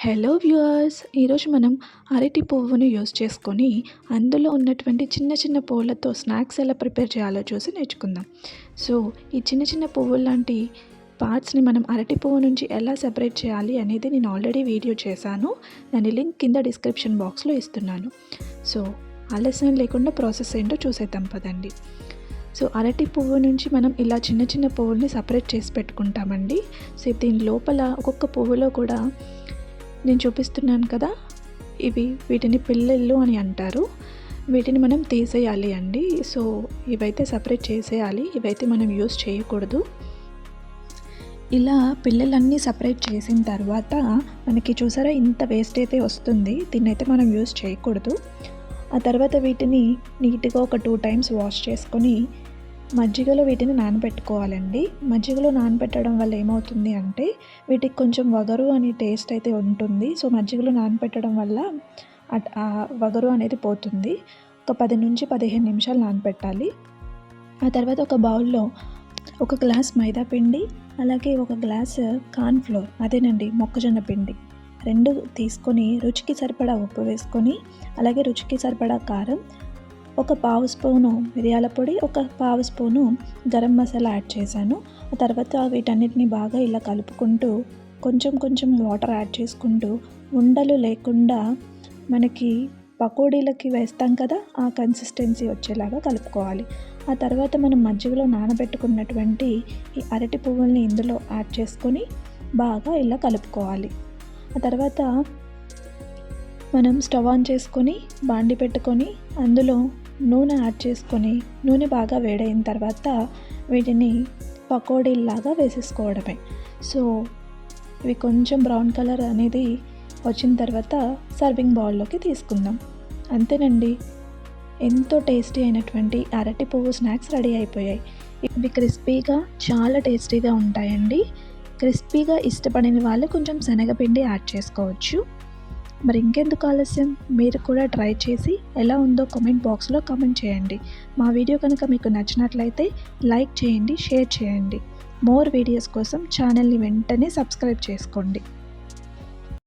Hello viewers ఈరోజు మనం అరటి పువ్వును యూస్ చేసుకొని అందులో ఉన్నటువంటి చిన్న చిన్న పువ్వులతో స్నాక్స్ ఎలా ప్రిపేర్ చేయాలో చూసి నేర్చుకుందాం. సో ఈ చిన్న చిన్న పువ్వులు లాంటి పార్ట్స్ని మనం అరటి పువ్వు నుంచి ఎలా సెపరేట్ చేయాలి అనేది నేను ఆల్రెడీ వీడియో చేశాను. దాని లింక్ కింద డిస్క్రిప్షన్ బాక్స్లో ఇస్తున్నాను. సో ఆలస్యం లేకుండా ప్రాసెస్ ఏంటో చూసేద్దాం పదండి. సో అరటి పువ్వు నుంచి మనం ఇలా చిన్న చిన్న పువ్వుల్ని సపరేట్ చేసి పెట్టుకుంటామండి. సో దీని లోపల ఒక్కొక్క పువ్వులో కూడా నేను చూపిస్తున్నాను కదా ఇవి వీటిని పిల్లలు అని అంటారు. వీటిని మనం తీసేయాలి అండి. సో ఇవైతే సపరేట్ చేసేయాలి. ఇవైతే మనం యూస్ చేయకూడదు. ఇలా పిల్లలన్నీ సపరేట్ చేసిన తర్వాత మనకి చూసారా ఇంత వేస్ట్ అయితే వస్తుంది. దీన్ని అయితే మనం యూస్ చేయకూడదు. ఆ తర్వాత వీటిని నీట్గా ఒక టూ టైమ్స్ వాష్ చేసుకొని మజ్జిగలో వీటిని నానబెట్టుకోవాలండి. మజ్జిగలో నానబెట్టడం వల్ల ఏమవుతుంది అంటే వీటికి కొంచెం వగరు అనే టేస్ట్ అయితే ఉంటుంది. సో మజ్జిగలో నానబెట్టడం వల్ల అట్- వగరు అనేది పోతుంది. ఒక పది నుంచి పదిహేను నిమిషాలు నానబెట్టాలి. ఆ తర్వాత ఒక బౌల్లో ఒక గ్లాస్ మైదా పిండి అలాగే ఒక గ్లాస్ కార్న్ ఫ్లోర్ అదేనండి మొక్కజొన్న పిండి. రెండు తీసుకొని రుచికి సరిపడా ఉప్పు వేసుకొని అలాగే రుచికి సరిపడా కారం ఒక పావు స్పూను మిరియాల పొడి ఒక పావు స్పూను గరం మసాలా యాడ్ చేశాను. ఆ తర్వాత వీటన్నిటిని బాగా ఇలా కలుపుకుంటూ కొంచెం కొంచెం వాటర్ యాడ్ చేసుకుంటూ ఉండలు లేకుండా మనకి పకోడీలకి వేస్తాం కదా ఆ కన్సిస్టెన్సీ వచ్చేలాగా కలుపుకోవాలి. ఆ తర్వాత మనం మజ్జిగలో నానబెట్టుకున్నటువంటి ఈ అరటి పువ్వుల్ని ఇందులో యాడ్ చేసుకొని బాగా ఇలా కలుపుకోవాలి. ఆ తర్వాత మనం స్టవ్ ఆన్ చేసుకొని బాండి పెట్టుకొని అందులో నూనె యాడ్ చేసుకొని నూనె బాగా వేడైన తర్వాత వీటిని పకోడీల్లాగా వేసేసుకోవడమే. సో ఇవి కొంచెం బ్రౌన్ కలర్ అనేది వచ్చిన తర్వాత సర్వింగ్ బౌల్లోకి తీసుకుందాం. అంతేనండి. ఎంతో టేస్టీ అయినటువంటి అరటి పువ్వు స్నాక్స్ రెడీ అయిపోయాయి. ఇవి క్రిస్పీగా చాలా టేస్టీగా ఉంటాయండి. క్రిస్పీగా ఇష్టపడిన వాళ్ళు కొంచెం శనగపిండి యాడ్ చేసుకోవచ్చు. మరి ఇంకెందుకు ఆలస్యం? మీరు కూడా ట్రై చేసి ఎలా ఉందో కామెంట్ బాక్స్లో కామెంట్ చేయండి. మా వీడియో కనుక మీకు నచ్చినట్లయితే లైక్ చేయండి షేర్ చేయండి. మోర్ వీడియోస్ కోసం ఛానల్ని వెంటనే సబ్స్క్రైబ్ చేసుకోండి.